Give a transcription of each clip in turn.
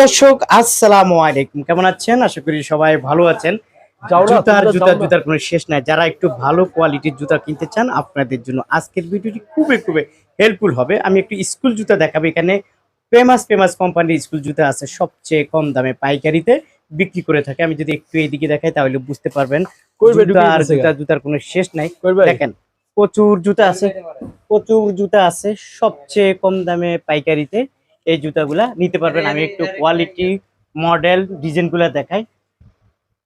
দর্শক আসসালামু আলাইকুম। কেমন আছেন? আশা করি সবাই ভালো আছেন। জুতার জুতা জুতার কোনো শেষ নাই। যারা একটু ভালো কোয়ালিটির জুতা কিনতে চান আপনাদের জন্য আজকের ভিডিওটি খুবই খুবই হেল্পফুল হবে। আমি একটু স্কুল জুতা দেখাবো। এখানে ফেমাস ফেমাস কোম্পানির স্কুল জুতা আছে সবচেয়ে কম দামে পাইকারিতে বিক্রি করে থাকে। আমি যদি একটু এইদিকে দেখাই তাহলে বুঝতে পারবেন। করবে জুতা জুতার কোনো শেষ নাই। দেখেন প্রচুর জুতা আছে প্রচুর জুতা আছে সবচেয়ে কম দামে পাইকারিতে। এই জুতাগুলা নিতে পারবেন। আমি একটু কোয়ালিটি মডেল ডিজাইনগুলো দেখাই।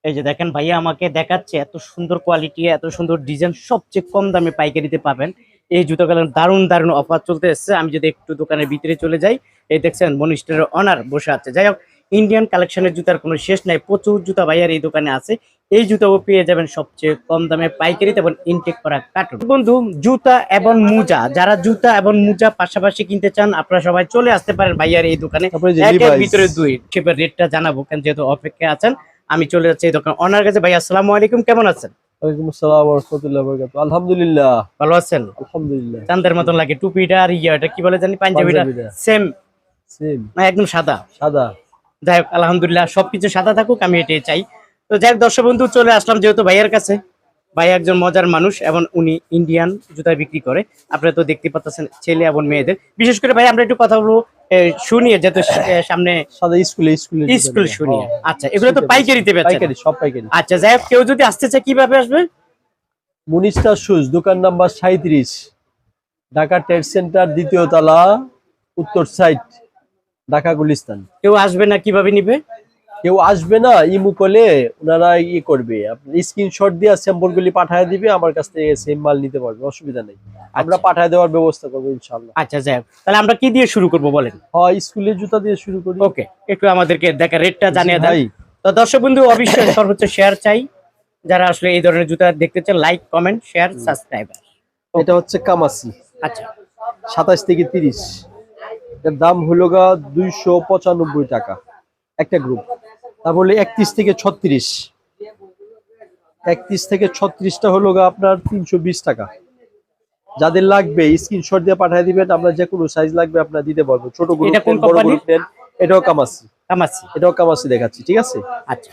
এই যে দেখেন ভাইয়া আমাকে দেখাচ্ছে এত সুন্দর কোয়ালিটি এত সুন্দর ডিজাইন সবচেয়ে কম দামে পাইকারিতে পাবেন। এই জুতোগুলো দারুণ দারুণ অফার চলতে এসছে। আমি যদি একটু দোকানের ভিতরে চলে যাই এই দেখছেন মনিস্টারের অনার বসে আছে। যাই হোক ইন্ডিয়ান কালেকশনের জুতার কোনো শেষ নাই। প্রচুর জুতা ভাইয়ার এই দোকানে আছে। এই জুতাও পেয়ে যাবেন সবচেয়ে কম দামে পাইকারিতে এবং ইনটেক করা কার্টুন বন্ধু জুতা এবং মোজা যারা জুতা এবং মোজা পাশাপাশি কিনতে চান আপনারা সবাই চলে আসতে পারেন ভাইয়ার এই দোকানে। একের ভিতরে দুই। শিপের রেটটা জানাব কেন যেহেতু অপেক্ষায় আছেন আমি চলে যাচ্ছি এই দোকান। ওনার কাছে ভাই আসসালামু আলাইকুম কেমন আছেন? ওয়ালাইকুম আসসালাম ওয়া রাহমাতুল্লাহি ওয়া বারাকাতুহু। আলহামদুলিল্লাহ। ভালো আছেন? আলহামদুলিল্লাহ। চান্দের মতন লাগে টুপিটা আর কি বলে জানি পাঞ্জাবিটা। সেম সেম না একদম সাদা। সাদা। যাই হোক আলহামদুলিল্লাহ সবকিছু সাদা থাকুক আমি এটাই চাই। তো যাই হোক দর্শক বন্ধু চলে আসলাম যেহেতু ভাইয়ের কাছে। ভাই একজন মজার মানুষ এবং উনি ইন্ডিয়ান জুতা বিক্রি করে। আপনারা তো দেখতে পাচ্ছেন ছেলে এবং মেয়েদের। বিশেষ করে ভাই আমরা একটু কথা বলব শুনিয়ে যেহেতু সামনে সাদা স্কুলে স্কুলে স্কুল শুনিয়ে। আচ্ছা এগুলো তো পাইকারিতে বেচেন। পাইকারি সব পাইকারি। আচ্ছা যাই হোক কেউ যদি আসতে চায় কীভাবে আসবে? মুনিস্টার শুজ দোকান নাম্বার 37 ঢাকা ট্রেড সেন্টার দ্বিতীয় তলা উত্তর সাইড। ঢাকা গুলিস্তান। কেউ আসবে না কীভাবে নিবে? কেউ আসবে না ইমু করলে ওনারা ইয়ে করবে। স্ক্রিনশট দিয়ে স্যাম্পল গুলি পাঠায় দিবে আমার কাছ থেকে সেম মাল নিতে পারবে অসুবিধা নেই। আমরা আচ্ছা। পাঠায় দেওয়ার ব্যবস্থা করব ইনশাল্লাহ আচ্ছা যাই তাহলে আমরা কি দিয়ে শুরু করব বলেন? হয় স্কুলের জুতা দিয়ে শুরু করি। ওকে একটু আমাদেরকে দেখা রেটটা জানিয়ে দেন। তো দর্শক বন্ধু অবশ্যই সর্বোচ্চ শেয়ার চাই। যারা আসলে এই ধরনের জুতা দেখতে চান লাইক কমেন্ট শেয়ার সাবস্ক্রাইব এটা হচ্ছে কামাসি। আচ্ছা। সাতাশ থেকে তিরিশ। এর দাম হলো গা দুইশো পঁচানব্বই টাকা একটা গ্রুপ তারপরে একত্রিশ থেকে ছত্রিশ। একত্রিশ থেকে ছত্রিশটা হলো গা আপনার তিনশো বিশ টাকা। যাদের লাগবে স্ক্রিনশট দিয়ে পাঠিয়ে দিবেন আমরা যে কোনো সাইজ লাগবে আপনার দিতে পারব। ছোট গ্রুপ এটা বড় গ্রুপ এটাও কামাসি কামাচ্ছি এটাও কামাসি দেখাচ্ছি ঠিক আছে? আচ্ছা।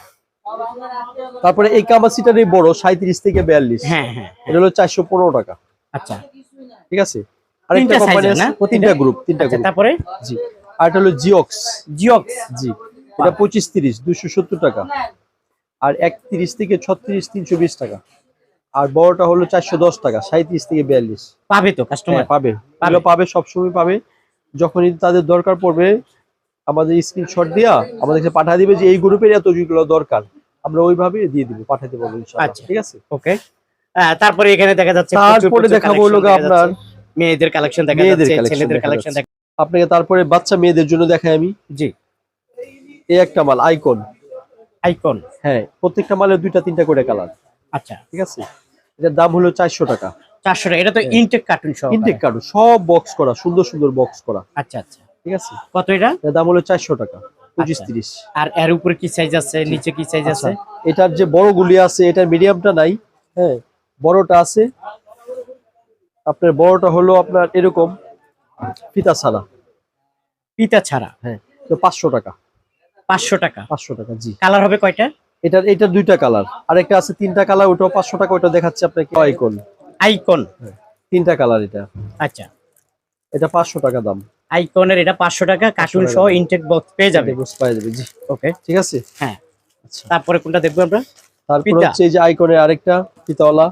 তারপরে এই কামাসিটারই বড় সাঁত্রিশ থেকে বিয়াল্লিশ। হ্যাঁ হ্যাঁ। এটা হলো চারশো পনেরো টাকা। আচ্ছা। ঠিক আছে? আরেকটা তিনটা কোম্পানি আছে তিনটা গ্রুপ তিনটা আচ্ছা গ্রুপ তারপরে? জি। আর এটা হলো জিওক্স জিওক্স জি। এটা পঁচিশ তিরিশ দুশো সত্তর টাকা। আর একত্রিশ থেকে ছত্রিশ তিনশো বিশ টাকা। আর বড়টা হলো চারশো দশ টাকা সাঁত্রিশ থেকে বিয়াল্লিশ। পাবে তো কাস্টমার হ্যাঁ পাবে। এগুলো পাবে সবসময় পাবে। যখনই তাদের দরকার পড়বে আমাদের স্ক্রিনশট দিয়া আমাদেরকে পাঠিয়ে দিবে যে এই গ্রুপের এতগুলো দরকার। আমরা ওইভাবে দিয়ে দিব পাঠাতে পারব ইনশাআল্লাহ। আচ্ছা। ঠিক আছে? ওকে তারপরে এখানে দেখা যাচ্ছে তারপরে দেখাবো হলো আপনার। মেয়েদের কালেকশন দেখা যাচ্ছে ছেলেদের কালেকশন। দেখা আপনাকে তারপরে বাচ্চা মেয়েদের জন্য দেখাই আমি। জি। এই একটা মাল আইকন আইকন হ্যাঁ প্রত্যেকটা মালের দুইটা তিনটা করে কালার আচ্ছা। ঠিক আছে? এটার দাম হলো চারশো টাকা। চারশো টাকা এটা তো ইনটেক কার্টুন সব ইনটেক কার্ড সব বক্স করা সুন্দর সুন্দর বক্স করা। আচ্ছা আচ্ছা। ঠিক আছে? কত এটা? এর দাম হলো চারশো টাকা পঁচিশ আচ্ছা। তিরিশ। আর এর উপরে কি সাইজ আছে নিচে কি সাইজ আচ্ছা। আছে? এটার যে বড় গুলি আছে এটার মিডিয়ামটা নাই। হ্যাঁ বড়টা আছে আপনার বড়টা হলো আপনার এরকম ফিতা ছাড়া। পিতা ছাড়া। হ্যাঁ তো পাঁচশো টাকা। পাঁচশো টাকা। পাঁচশো টাকা জি। কালার হবে কয়টা? এটার এটা দুইটা কালার। আরেকটা আছে তিনটা কালার ওটাও পাঁচশো টাকা ওটা দেখাচ্ছে আপনাকে। আইকন। আইকন। তিনটা কালার এটা। আচ্ছা। এটা পাঁচশো টাকা দাম। আইকনের এটা পাঁচশো টাকা কার্টুন সহ ইনটেক বক্স পেয়ে যাবে। এটা বুঝতে পারা যাবে জি। ওকে ঠিক আছে? হ্যাঁ। আচ্ছা। তারপরে কোনটা দেখব আমরা? তারপর। হচ্ছে এই যে আইকনের আরেকটা ফিতাওয়ালা।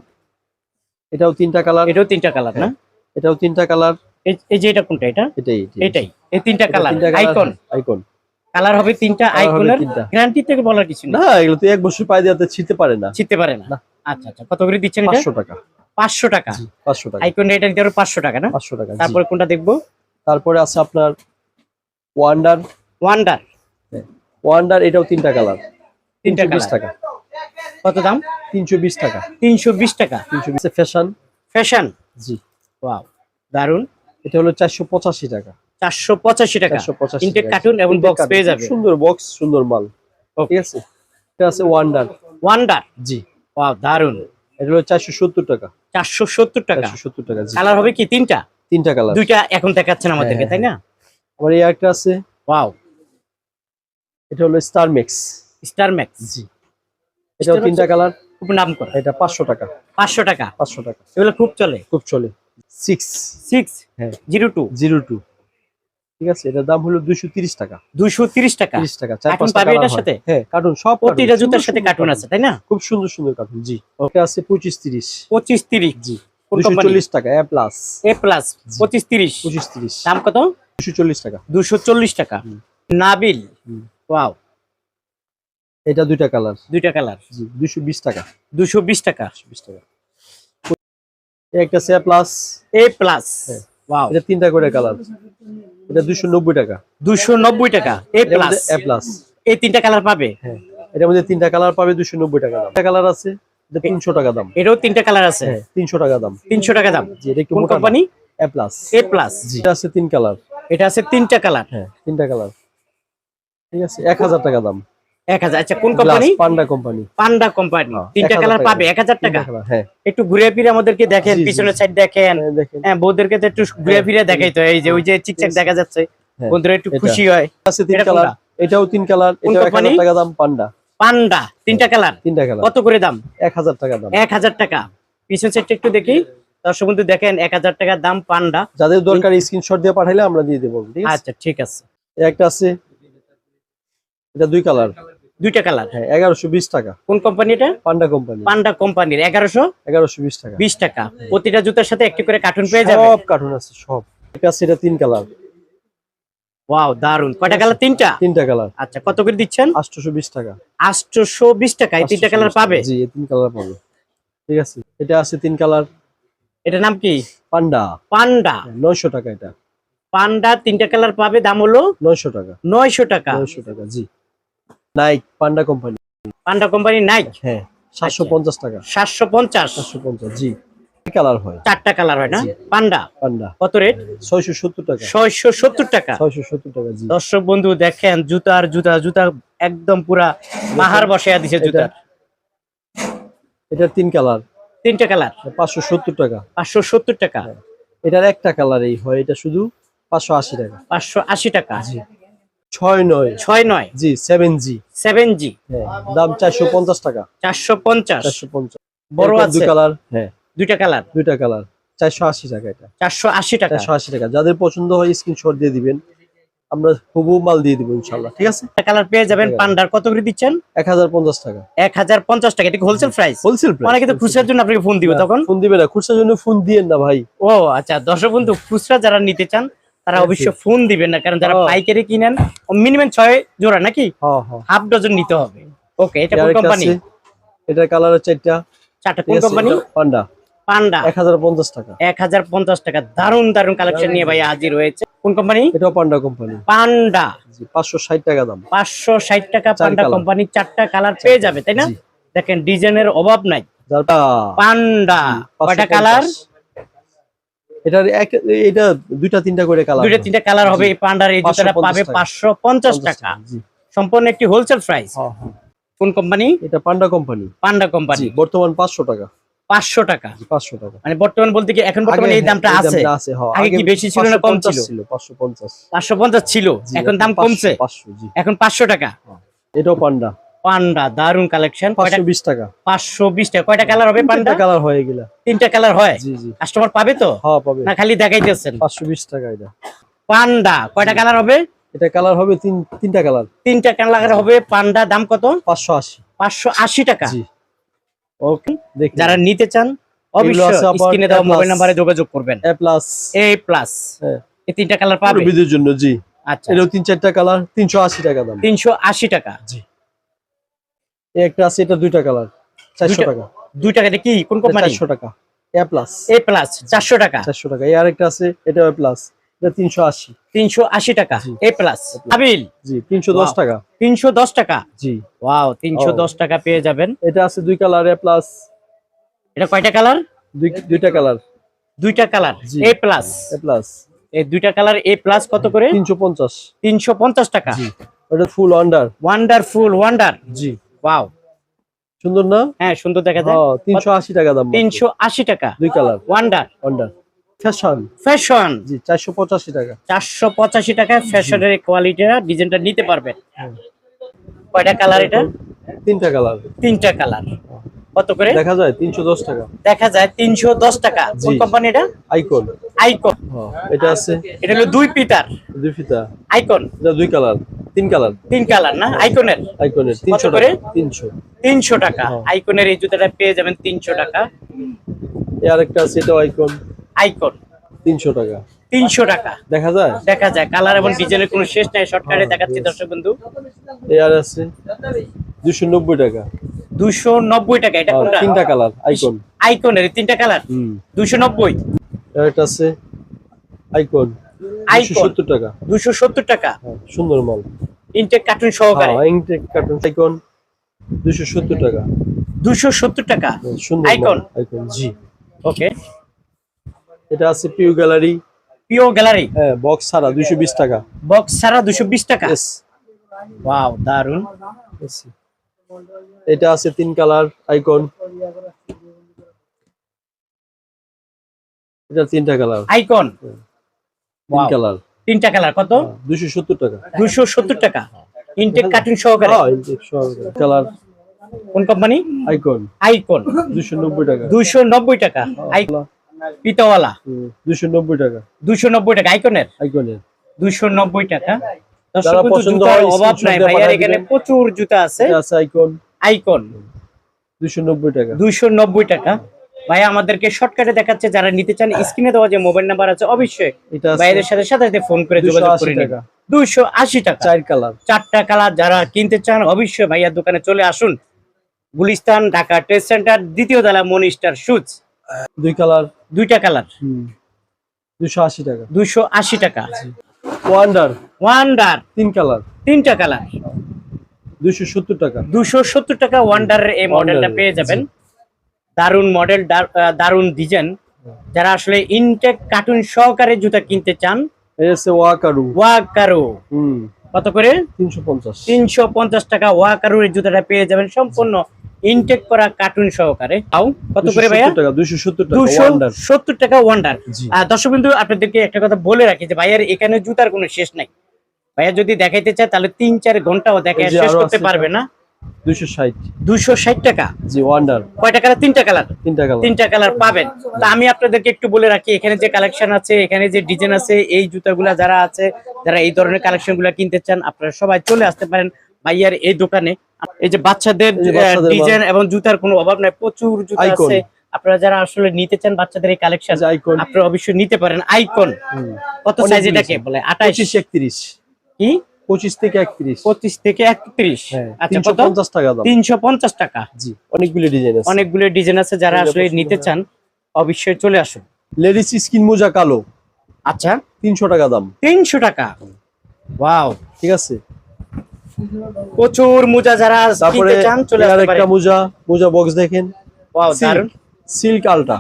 এটাও তিনটা কালার। এটাও তিনটা কালার না? এটাও তিনটা কালার। এই- এই যে এটা কোনটা? এটা? এটাই এটাই। এই তিনটা কালার। আইকন। আইকন। কালার হবে তিনটা আইকনের। গ্যারান্টি থেকে বলার কিছু না না এগুলো তো এক বছর পায়ে দিতে ছিতে পারে না। ছিতে পারে না। আচ্ছা আচ্ছা। কত করে দিচ্ছেন এটা? পাঁচশো টাকা। পাঁচশো টাকা। জি, পাঁচশো টাকা। আইকন এটা হবে পাঁচশো টাকা না? পাঁচশো টাকা জি। তারপরে কোনটা দেখব? তারপরে আছে আপনার ওয়ান্ডার। ওয়ান্ডার। ওয়ান্ডার এটাও তিনটা কালার। তিনটা টাকা। কত দাম? তিনশো বিশ টাকা। তিনশো বিশ টাকা। তিনশো বিশ। ফ্যাশন ফ্যাশন জি। ওয়াও দারুণ এটা হলো চারশো পঁচাশি টাকা। চারশো পঁচাশি টাকা। ইনটেক টাকা। কার্টুন এবং বক্স পেয়ে যাবে। সুন্দর বক্স সুন্দর মাল. ঠিক আছে? এটা আছে ওয়ান্ডার ওয়ান্ডার জি। ওয়াও দারুণ এটা হলো চারশো সত্তর টাকা। চারশো সত্তর টাকা। সত্তর টাকা জি। কালার হবে কি তিনটা? তিনটা কালার দুইটা এখন দেখাচ্ছেন আমাদেরকে হ্যাঁ, তাই না? আমার এই একটা আছে। ওয়াও এটা হলো স্টার মিক্স স্টার ম্যাক্স জি। এটাও তিনটা কালার? খুব নাম করা এটা পাঁচশো টাকা। পাঁচশো টাকা। পাঁচশো টাকা। এগুলো খুব চলে। খুব চলে। সিক্স সিক্স হ্যাঁ। জিরো টু জিরো টু ঠিক আছে এটার দাম হলো দুইশো তিরিশ টাকা। দুইশো তিরিশ টাকা? তিরিশ টাকা চার পাঁচ পাবে এটার সাথে? হ্যাঁ কার্টুন সব প্রতিটা জুতার সাথে কার্টুন আছে তাই না? খুব সুন্দর সুন্দর কার্টুন জি। ওটা আছে পঁচিশ তিরিশ। পঁচিশ তিরিশ। জি। কোন দুশো কোম্পানি চল্লিশ টাকা এ প্লাস এ প্লাস পঁচিশ তিরিশ। পঁচিশ তিরিশ। দাম কত? দুশো চল্লিশ টাকা। দুশো চল্লিশ টাকা। হুম। নাবিল। ওয়াও। এটা দুইটা কালার। দুইটা কালার। জি দুশো বিশ টাকা। দুশো বিশ টাকা। বিশ টাকা। একটা সে প্লাস। A plus. হ্যাঁ। ওয়াও। এটা তিনটা করে কালার। এটা দুশো নব্বই টাকা। দুশো নব্বই টাকা। A plus. A plus. এই তিনটা কালার পাবে? হ্যাঁ। এটার মধ্যে তিনটা কালার পাবে দুশো নব্বই টাকা দাম। একটা কালার আছে এটা তিনশো টাকা দাম। এটাও তিনটা কালার আছে? হ্যাঁ তিনশো টাকা দাম। তিনশো টাকা দাম। জি এটা কোন company A plus. A plus. জি এটা আছে তিন কালার। এটা আছে তিনটা কালার। হ্যাঁ তিনটা কালার। ঠিক আছে এক হাজার টাকা দাম। এক হাজার। আচ্ছা কোন company panda company panda company তিনটা কালার পাবে এক হাজার টাকা? হ্যাঁ। একটু ঘুরে ফিরে আমাদেরকে দেখেন পিছনের সাইড দেখেন। হ্যাঁ, হ্যাঁ তো একটু ঘুরে ফিরে দেখাই তো এই যে ওই যে. দেখা যাচ্ছে বন্ধুরা একটু খুশি হয়। তিন কালার এটাও তিন কালার এটাও এক হাজার টাকা দাম পান্ডা পান্ডা তিনটা কালার তিনটা কালার কত করে দাম? এক হাজার টাকা দাম। এক হাজার টাকা। পিছন সাইডটা একটু দেখি। দর্শক বন্ধু দেখেন এক হাজার টাকার দাম পান্ডা যাদের দরকার স্ক্রিনশট দিয়ে পাঠাইলে আমরা দিয়ে দেবো আচ্ছা ঠিক আছে। একটা আছে এটা দুই কালার দুইটা কালার। হ্যাঁ এগারোশো বিশ টাকা। কোন কোম্পানি এটা? পান্ডা কোম্পানি পান্ডা কোম্পানির এগারোশো এগারোশো বিশ টাকা। বিশ টাকা। প্রতিটা জুতার সাথে একটি করে কার্টুন পেয়ে যাবে? সব কার্টুন আছে সব। এটা আছে তিন কালার। ওয়াও দারুণ কয়টা কালার? তিনটা? তিনটা কালার। আচ্ছা কত করে দিচ্ছেন? আটশোশো বিশ টাকা। আটশোশো বিশ টাকা। এই তিনটা কালার পাবে? জি এই তিন কালার পাবে। ঠিক আছে। এটা আছে তিন কালার। এটার নাম কি? পান্ডা। পান্ডা। নয়শো টাকা এটা। পান্ডা তিনটা কালার পাবে। দাম হলো নয়শো টাকা। নয়শো টাকা। নয়শো টাকা জি। Nike panda company panda company Nike হ্যাঁ সাতশো। পঞ্চাশ টাকা। সাতশো পঞ্চাশ? সাতশো পঞ্চাশ জি। কালার হয়? চারটা কালার হয় না? পান্ডা পান্ডা কত রেট? ছয়শো সত্তর টাকা। ছয়শো সত্তর টাকা। ছয়শো সত্তর টাকা জি। দর্শক বন্ধু দেখেন জুতার জুতা জুতা একদম পুরা পাহাড় বসাইয়া দিছে এটা- জুতা এটার তিন কালার। তিনটা কালার? পাঁচশো সত্তর টাকা। পাঁচশো সত্তর টাকা। এটার একটা কালার এই হয় এটা শুধু পাঁচশো আশি টাকা। পাঁচশো আশি টাকা। জি। ছয় নয়। ছয় নয়। জি সেভেন জি সেভেন জি দাম চারশো পঞ্চাশ টাকা। চারশো পঞ্চাশ। চারশো পঞ্চাশ। বড় আছে। কালার হ্যাঁ। দুইটা কালার। দুইটা কালার চারশো আশি টাকা এটা। চারশো আশি টাকা। চারশো আশি টাকা। যাদের পছন্দ হয় স্ক্রিনশট দিয়ে দিবেন। আমরা হুবু মাল দিয়ে দিব ইনশাল্লাহ ঠিক আছে? কালার পেয়ে যাবেন পান্ডার। কত করে দিচ্ছেন? এক হাজার পঞ্চাশ টাকা। এক হাজার পঞ্চাশ টাকা। এটা হোলসেল প্রাইস হোলসেল অনেকে তো খুচরার জন্য আপনাকে ফোন দিবে তখন? ফোন দিবে না। খুচরার জন্য ফোন দিয়েন না ভাই। ও আচ্ছা। দর্শক বন্ধু খুচরা যারা নিতে চান তারা। অবশ্যই ফোন দিবেন না কারণ যারা হ্যাঁ। পাইকারি কিনেন মিনিমাম ছয় জোড়া নাকি? হাফ ডজন নিতে হবে। ওকে এটা কোন কোম্পানি এটার কালার হচ্ছে একটা। চারটা কোন কোম্পানি পান্ডা। পান্ডা। এক হাজার পঞ্চাশ টাকা। এক হাজার পঞ্চাশ টাকা। দারুণ দারুণ কালেকশন নিয়ে ভাই হাজির হয়েছে। কোন কোম্পানি এটাও পান্ডা কোম্পানি পান্ডা। জি পাঁচশো ষাট টাকা দাম। পাঁচশো ষাট টাকা পান্ডা। কোম্পানির চারটা কালার পেয়ে যাবে তাই না? দেখেন ডিজাইনের অভাব নাই। পান্ডা। কয়টা কালার এটার এক এটা দুইটা তিনটা করে কালার দুইটা তিনটা কালার হবে। এই পান্ডার এই জুতাটা পাবে টাকা। পাঁচশো পঞ্চাশ টাকা। সম্পূর্ণ একটি হোলসেল প্রাইস হ্যাঁ, হ্যাঁ। কোন কোম্পানি এটা পান্ডা কোম্পানি পান্ডা কোম্পানি বর্তমান পাঁচশো টাকা। পাঁচশো টাকা। জি পাঁচশো টাকা। মানে বর্তমান বলতে কি এখন বর্তমানে এই দামটা হ্যাঁ, আছে? হ্যাঁ, আগে কি বেশি ছিল না কম ছিল? পাঁচশো পঞ্চাশ। পাঁচশো পঞ্চাশ ছিল। এখন দাম কমছে? পাঁচশো জি। এখন পাঁচশো টাকা। এটাও পান্ডা। পান্ডা দারুণ কালেকশন কয়টা? পাঁচশো বিশ টাকা। পাঁচশো বিশ টাকা। কয়টা কালার হবে পান্ডা? তিনটা কালার হয়ে গেলা। তিনটা কালার হয়? জি জি। কাস্টমার পাবে তো? হ্যাঁ পাবে। না খালি দেখাইতেছেন? পাঁচশো বিশ টাকা এটা। পান্ডা কয়টা কালার হবে? এটা কালার হবে তিন তিনটা কালার তিনটা কালার হবে পান্ডা দাম কত? পাঁচশো আশি। পাঁচশো আশি টাকা। জি। ওকে দেখি। যারা নিতে চান অবশ্যই স্ক্রিনে দেওয়া মোবাইল নাম্বারে যোগাযোগ করবেন। এ প্লাস এ প্লাস এই তিনটা কালার পাবে? জন্য জি। আচ্ছা। এটাও তিন চারটা কালার তিনশো আশি টাকা দাম। তিনশো আশি টাকা। এই একটা আছে এটা দুইটা কালার চারশো দুইটা- টাকা। দুই টাকাটা কি? কোন কোম্পানি চারশো টাকা এ প্লাস এ প্লাস চারশো টাকা। চারশো টাকা। এই আরেকটা আছে এটা এ প্লাস এটা তিনশো আশি। তিনশো আশি টাকা এ প্লাস আবিল জি তিনশো দশ Wow. টাকা। তিনশো দশ টাকা? জি। ওয়াও তিনশো Oh. দশ টাকা পেয়ে যাবেন। এটা আছে দুই কালার এ প্লাস এটা কয়টা কালার দুই দুইটা কালার দুইটা colour A plus A plus এই দুইটা কালার এ প্লাস কত করে? তিনশো পঞ্চাশ। তিনশো পঞ্চাশ টাকা। জি। ওটা ফুল আন্ডার ওয়ান্ডারফুল ওয়ান্ডার জি। ওয়াও সুন্দর না? হ্যাঁ সুন্দর দেখা যায়। হ্যাঁ তিনশো আশি টাকা দাম মাত্র। তিনশো আশি টাকা। দুই colour. Wonder wonder fashion fashion জি চারশো পঁচাশি টাকা। চারশো পঁচাশি টাকায় ফ্যাশনের কোয়ালিটিটা ডিজাইনটা নিতে পারবেন কয়টা কালার এটা? তিনটা কালার। তিনটা কালার। কত করে? দেখা যায় তিনশো দশ টাকা। দেখা যায় তিনশো দশ টাকা। কোন কোম্পানি এটা? আইকন আইকন এটা আছে। এটা হলো দুই পিতার দুই ফিতা। আইকন এটা দুই কালার। তিন কালার। তিন কালার না? আইকনের আইকনের তিনশো করে? টাকা। তিনশো। তিনশো টাকা। হ্যাঁ। আইকনের এই জুতাটা পেয়ে যাবেন তিনশো টাকা। এই আরেকটা আছে এটাও আইকন আইকন তিনশো টাকা। তিনশো টাকা। দেখা যায়? দেখা যায়। কালার এবং ডিজাইনের কোনো শেষ নাই। শর্টকাটে দেখাচ্ছি দর্শক বন্ধু। এই আর আছে। দুশো নব্বই টাকা। দুশো নব্বই টাকা এটা কোনটা? তিনটা কালার আইকন। আইকনের তিনটা কালার? হুম। দুশো নব্বই। আর একটা আছে আইকন আইকন সত্তর টাকা। দুশো সত্তর টাকা। হ্যাঁ, সুন্দর মাল। ইনটেক কার্টুন সহকারে? হ্যাঁ ইংটেক কার্টুন আইকন দুশো সত্তর টাকা। দুশো সত্তর টাকা? হ্যাঁ, সুন্দর আইকন? আইকন জি। ওকে। এটা আছে পিউ গ্যালারি পিও গ্যালারি হ্যাঁ বক্স ছাড়া দুইশো বিশ টাকা। বক্স ছাড়া দুশো বিশ টাকা? Yes, ওয়াও দারুণ. এটা আছে তিন কালার আইকন। এটা তিনটা কালার। আইকন? তিন কালার। তিনটা কালার। কত? দুশো সত্তর টাকা। দুশো সত্তর টাকা। ইনটেক কার্টুন সহকারে? কালার। কোন কোম্পানি আইকন। আইকন। দুশো নব্বই টাকা। দুশো নব্বই টাকা। আইকন পিতাওয়ালা? দুশো নব্বই টাকা। দুশো নব্বই টাকা। আইকনের? আইকনের। দুশো নব্বই টাকা। যারা পছন্দ হয়, অভাব নাই ভাইয়ার এখানে প্রচুর জুতা আছে। আইকন আইকন দুশো নব্বই টাকা। দুইশো নব্বই টাকা। ভাই আমাদেরকে শর্টকাটে দেখাচ্ছে যারা নিতে চান স্ক্রিনে দেওয়া যে মোবাইল নাম্বার আছে অবশ্যই ভাইদের সাথে সাথে ফোন করে যোগাযোগ করে। দুইশো আশি টাকা। চার কালার। চারটা কালার যারা কিনতে চান অবশ্যই ভাইয়ার দোকানে চলে আসুন। গুলিস্তান ঢাকা ট্রেড সেন্টার দ্বিতীয় তলা মনিস্টার শুজ দুই কালার। দুইটা কালার। দুশো আশি টাকা। দুইশো আশি টাকা। ওয়ান্ডার ওয়ান্ডার তিন কালার। তিনটা কালার। দুশো সত্তর টাকা। দুশো সত্তর টাকা ওয়ান্ডারের এই মডেলটা পেয়ে যাবেন। দারুণ মডেল দারুণ ডিজাইন যারা আসলে ইনটেক কার্টুন সহকারে জুতা কিনতে চান আছে ওয়াকারু ওয়াকারো হুম। কত করে? তিনশো পঞ্চাশ। তিনশো পঞ্চাশ টাকা ওয়াকারো এই জুতাটা পেয়ে যাবেন। সম্পূর্ণ ইনটেক করা কার্টুন সহকারে। তাও কত করে ভাইয়া? টাকা দুশো সত্তর টাকা ওয়ান্ডার দর্শক বিন্দু আপনাদেরকে একটা কথা বলে রাখি যে ভাইয়ার এখানে জুতার কোনো শেষ নাই। ভাইয়া যদি দেখাইতে চায় তাহলে তিন চার ঘন্টাও দেখে শেষ করতে পারবে না। টাকা? জি ওয়ান্ডার কয়টা কালার তিনটা কালার তিনটা কালার তিনটা কালার পাবেন। তা আমি আপনাদেরকে একটু বলে রাখি এখানে যে কালেকশন আছে এখানে যে ডিজাইন আছে এই জুতাগুলা যারা আছে যারা এই ধরনের কালেকশনগুলা কিনতে চান আপনারা সবাই চলে আসতে পারেন ভাইয়ার এই দোকানে। এই যে বাচ্চাদের ডিজাইন এবং জুতার কোনো অভাব নাই প্রচুর জুতা। আছে। আপনারা যারা আসলে নিতে চান বাচ্চাদের এই কালেকশন আপনারা অবশ্যই নিতে পারেন। আইকন কত সাইজ এটাকে বলে? আঠাইশ। পঁচিশ একত্রিশ। কি? পঁচিশ থেকে একত্রিশ। পঁচিশ থেকে একত্রিশ। হ্যাঁ। আচ্ছা তিনশো কত পঞ্চাশ টাকা দাম। তিনশো পঞ্চাশ টাকা। জি। অনেকগুলো ডিজাইন আছে। অনেকগুলো ডিজাইন আছে। যারা আসলে নিতে চান অবশ্যই চলে আসুন। লেডিস স্কিন মোজা কালো। আচ্ছা। তিনশো টাকা দাম। তিনশো টাকা। ওয়াও ঠিক আছে? প্রচুর মোজা যারা কিনতে চান চলে আসতে একটা পারেন। মোজা মোজা বক্স দেখেন। ওয়াও দারুণ সিল্ক আলটা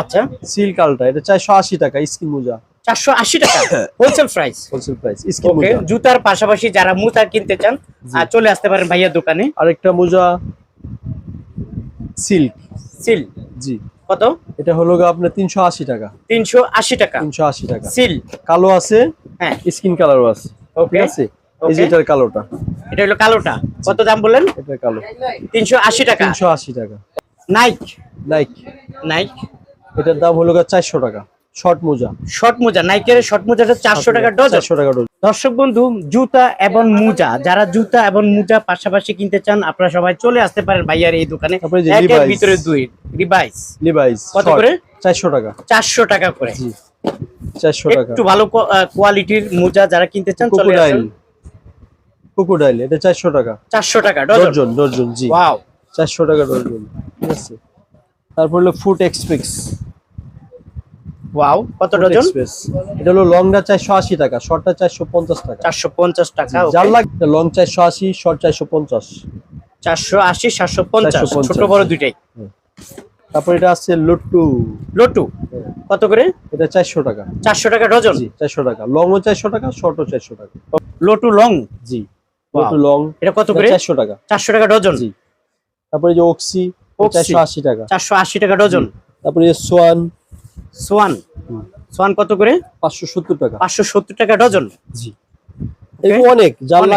আচ্ছা। সিল্ক আলটা এটা চারশো আশি টাকা স্কিন মোজা। চারশো আশি টাকা? Wholesale price wholesale price skin okay মোজা। জুতার পাশাপাশি যারা মুতা কিনতে চান চলে আসতে পারেন ভাইয়া দোকানে। আরেকটা মোজা সিল্ক সিল জি। কত? এটা হলো আপনার তিনশো আশি টাকা। তিনশো আশি টাকা। তিনশো আশি টাকা। সিল কালো আছে হ্যাঁ। স্কিন কালারও আছে। ওকে ঠিক আছে? এই যে এটার কালোটা এটা হলো কালোটা। কত দাম বললেন? এটা কালো। তিনশো আশি টাকা। তিনশো আশি টাকা। নাইক নাইক নাইক এটার দাম হলো গিয়ে চারশো টাকা। শর্ট মোজা। শর্ট মোজা। নাইকের শর্ট মোজাটা চারশো টাকা ডজন। চারশো টাকা ডজন। দর্শক বন্ধু জুতা এবং মোজা। যারা জুতা এবং মোজা পাশাপাশি কিনতে চান আপনারা সবাই চলে আসতে পারেন ভাইয়ার এই দোকানে। একের ভিতরে দুই। রিভাইস লিভাইস কত করে? চারশো টাকা। চারশো টাকা করে। জি। চারশো টাকা। একটু ভালো কোয়ালিটির মোজা যারা কিনতে চান চলে আসুন। কোকোডাইল এটা চারশো টাকা। চারশো টাকা ডজন। ডজন জি। ওয়াও। চারশো টাকা ডজন ঠিক আছে। তারপর হলো ফুড এক্সপ্রেস। ওয়াও কত ডজন? এটা হলো লংটা চারশো আশি টাকা শর্টটা চারশো পঞ্চাশ টাকা। চারশো পঞ্চাশ টাকা যার লাগে লং চারশো আশি শর্ট চারশো পঞ্চাশ। চারশো আশি সাতশো পঞ্চাশ 450 ছোট বড় দুইটাই। তারপর এটা আছে লট্টু। লটু কত করে? এটা চারশো টাকা। চারশো টাকা ডজন? জি চারশো টাকা। লংও চারশো টাকা শর্টও চারশো টাকা। লটু লং? জি। লট্টু লং এটা কত করে? চারশো টাকা। চারশো টাকা ডজন? জি। তারপরে যে অক্সি Oxy। চারশো আশি টাকা। চারশো আশি টাকা ডজন? তারপরে যে সোয়ান সোয়ান সোয়ান কত করে? পাঁচশো সত্তর টাকা। পাঁচশো সত্তর টাকা ডজন? জি। এরকম অনেক অনেক।